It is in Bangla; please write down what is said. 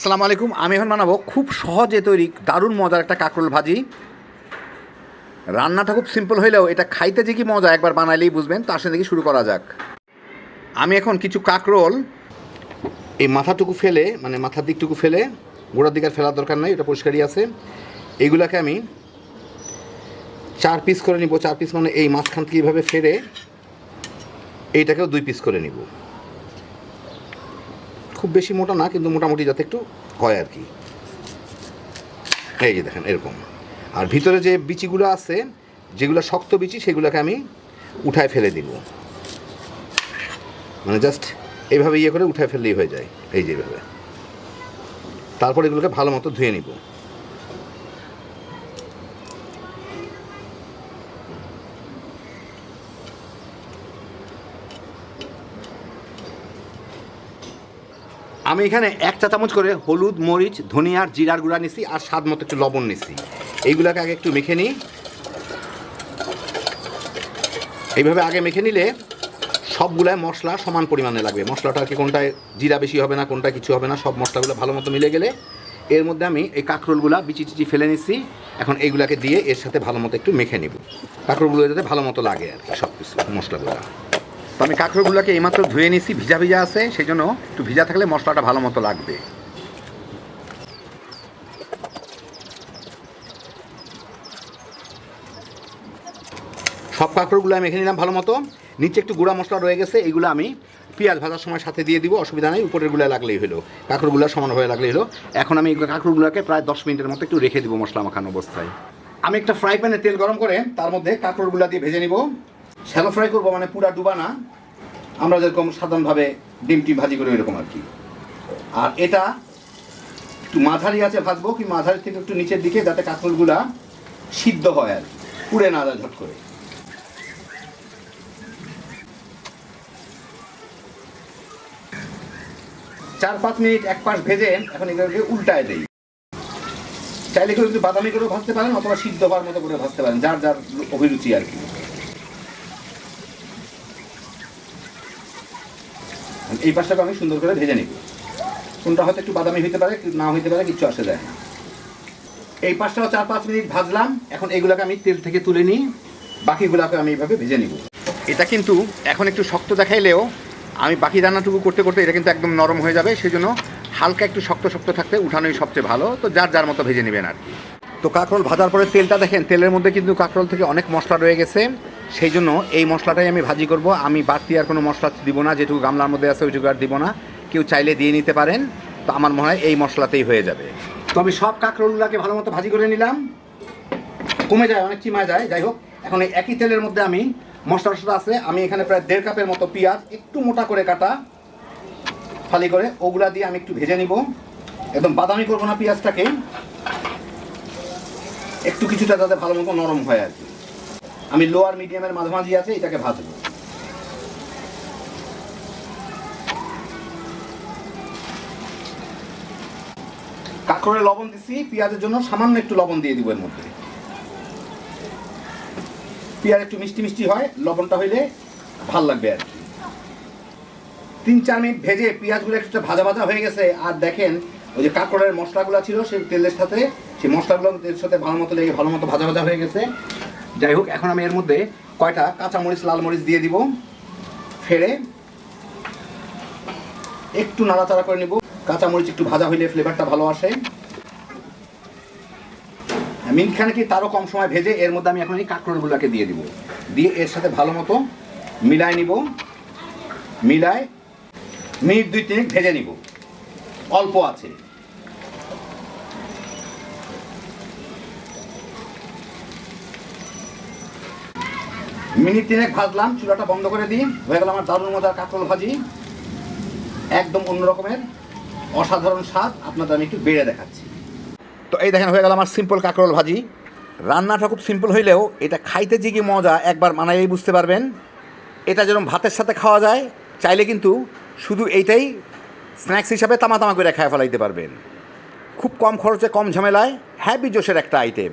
আসসালামু আলাইকুম। আমি এখন বানাবো খুব সহজে তৈরি দারুণ মজার একটা কাঁকরোল ভাজি। রান্নাটা খুব সিম্পল হইলেও এটা খাইতে যে কি মজা, একবার বানাইলেই বুঝবেন। তার সাথে দেখি শুরু করা যাক। আমি এখন কিছু কাঁকরোল এই মাথাটুকু ফেলে মানে মাথার দিকটুকু ফেলে, গোড়ার দিকে আর ফেলার দরকার নাই, এটা পরিষ্কারই আছে। এইগুলাকে আমি চার পিস করে নিব। চার পিস মানে এই মাঝখান থেকে এইভাবে ফেরে এইটাকেও দুই পিস করে নিব। খুব বেশি মোটা না, কিন্তু মোটামুটি যাতে একটু হয় আর কি। এই যে দেখেন, এরকম। আর ভিতরে যে বিচিগুলো আছে, যেগুলো শক্ত বিচি, সেগুলোকে আমি উঠায় ফেলে দিব। মানে জাস্ট এইভাবে ইয়ে করে উঠায় ফেললেই হয়ে যায়, এই যেভাবে তারপর এগুলোকে ভালো মতো ধুয়ে নিব। আমি এখানে এক চা চামচ করে হলুদ, মরিচ ধনিয়ার জিরার গুঁড়া নিছি আর স্বাদ মতো একটু লবণ নিছি। এইগুলোকে আগে একটু মেখে নিই। এইভাবে আগে মেখে নিলে সবগুলাই মশলা সমান পরিমাণে লাগবে। মশলাটা কি কোনটায় জিরা বেশি হবে না কোনটা কিছু হবে না, সব মশলাগুলো ভালো মতো মিলে গেলে এর মধ্যে আমি এই কাঁকরোলগুলো বিচি টিচি ফেলে নিচ্ছি এখন এইগুলাকে দিয়ে এর সাথে ভালো মতো একটু মেখে নিব। কাঁকরোলগুলো যাতে ভালো মতো লাগে আর কি সব কিছু মশলাগুলো। তো আমি কাঁকড়গুলোকে এইমাত্র ধুয়ে নিছি, ভিজা ভিজা আছে সেই জন্য একটু ভিজা থাকলে মশলাটা ভালো মতো লাগবে। সব কাঁকড়গুলো আমি মেখে নিলাম ভালো মতো। নিচে একটু গুঁড়া মশলা রয়ে গেছে এইগুলো আমি পেঁয়াজ ভাজার সময় সাথে দিয়ে দিব, অসুবিধা নেই উপরেরগুলা লাগলেই হলো। কাঁকড়গুলো সমান হয়ে লাগলেই হলো। এখন আমি কাঁকড়গুলোকে প্রায় দশ মিনিটের মতো একটু রেখে দিব মশলা মাখানো অবস্থায়। আমি একটা ফ্রাই প্যানে তেল গরম করে তার মধ্যে কাঁকড়গুলো দিয়ে ভেজে নিব। শ্যালো ফ্রাই করব মানে পুরা ডুবা না। আমরা যেরকম সাধারণভাবে ডিম টিম ভাজি করি এরকম আর কি। আর এটা একটু মাঝারি আছে ভাজবো কি মাঝারি থেকে একটু নিচের দিকে যাতে কাঁকড়গুলা সিদ্ধ হয় আর পুড়ে না যায় ঝট করে। চার পাঁচ মিনিট এক পাশ ভেজে এখন এগুলোকে উল্টায় দেই। চাইলে কেউ একটু বাদামি করেও ভাজতে পারেন অথবা সিদ্ধ হওয়ার মতো করে ভাজতে পারেন, যার যার অভিরুচি আর কি। এই পাশটাকে আমি সুন্দর করে ভেজে নিব। কোনটা হয়তো একটু বাদামি হইতে পারে না হইতে পারে কিছু আসে যায় না। এই পাশটাও চার পাঁচ মিনিট ভাজলাম। এখন এগুলোকে আমি তেল থেকে তুলে নিই। বাকিগুলোকে আমি এইভাবে ভেজে নিব। এটা কিন্তু এখন একটু শক্ত দেখাইলেও আমি বাকি রান্নাটুকু করতে করতে এটা কিন্তু একদম নরম হয়ে যাবে। সেই জন্য হালকা একটু শক্ত শক্ত থাকতে উঠানোই সবচেয়ে ভালো। তো যার যার মতো ভেজে নেবেন আর কি। তো কাঁকরোল ভাজার পরে তেলটা দেখেন, তেলের মধ্যে কিন্তু কাঁকরোল থেকে অনেক মশলা রয়ে গেছে। সেই জন্য এই মশলাটাই আমি ভাজি করব। আমি বাড়তি আর কোনো মশলা দিব না, যেটুকু গামলার মধ্যে আছে ওইটুকু আর দিব না। কেউ চাইলে দিয়ে নিতে পারেন, তো আমার মনে হয় এই মশলাতেই হয়ে যাবে। তো আমি সব কাঁকরোলগুলোকে ভালো মতো ভাজি করে নিলাম। কমে যায়, অনেক চিমা যায়। যাই হোক, এখন এই একই তেলের মধ্যে আমি মশলা টশলা আছে। আমি এখানে প্রায় দেড় কাপের মতো পেঁয়াজ একটু মোটা করে কাটা, ফালি করে, ওগুলা দিয়ে আমি একটু ভেজে নিব। একদম বাদামি করব না পেঁয়াজটাকে। একটু কিছুটা যাতে ভালো মতো নরম হয় আর কি। আমি লোয়ার মিডিয়ামের মাঝামাঝি আছে, এটাকে ভাজবো কাঁকড়ে লবণ দিছি, পেঁয়াজের জন্য সামান্য একটু লবণ দিয়ে দিব এর মধ্যে। পেঁয়াজ একটু মিষ্টি মিষ্টি হয়, লবণটা হইলে ভালো লাগবে আর কি। তিন চার মিনিট ভেজে পেঁয়াজগুলো একটু ভাজা ভাজা হয়ে গেছে, আর দেখেন, ওই যে কাঁকড়ের মশলাগুলো ছিল, সেই তেলের সাথে, সেই মশলাগুলো তেলের সাথে ভালো মতো লেগে, ভালো মতো ভাজা ভাজা হয়ে গেছে। যাই হোক, এখন আমি এর মধ্যে কয়টা কাঁচামরিচ লাল মরিচ দিয়ে দিব। ফেরে একটু নাড়াচাড়া করে নিব। কাঁচামরিচ একটু ভাজা হইলে ফ্লেভারটা ভালো আসে। মিনিটখানে কি তারও কম সময় ভেজে এর মধ্যে আমি এখন এই কাঁকড়গুলোকে দিয়ে দিব। দিয়ে এর সাথে ভালো মতো মিলায় নিব। মিলায় মিনিট দুই তিন ভেজে নিব। অল্প আছে। মিনিট তিনেক ভাজলাম, চুলাটা বন্ধ করে দিই। হয়ে গেল আমার দারুণ মজার কাঁকরোল ভাজি। একদম অন্য রকমের, অসাধারণ স্বাদ। আপনাদের আমি একটু বেড়ে দেখাচ্ছি। তো এই দেখেন, হয়ে গেল আমার সিম্পল কাঁকরোল ভাজি। রান্নাটা খুব সিম্পল হইলেও এটা খাইতে যে কি মজা, একবার বানাইলেই বুঝতে পারবেন। এটা যেরকম ভাতের সাথে খাওয়া যায়, চাইলে কিন্তু শুধু এইটাই স্ন্যাক্স হিসাবে তামা তামা করে খায় ফেলাইতে পারবেন। খুব কম খরচে, কম ঝামেলায় হ্যাপি জোশের একটা আইটেম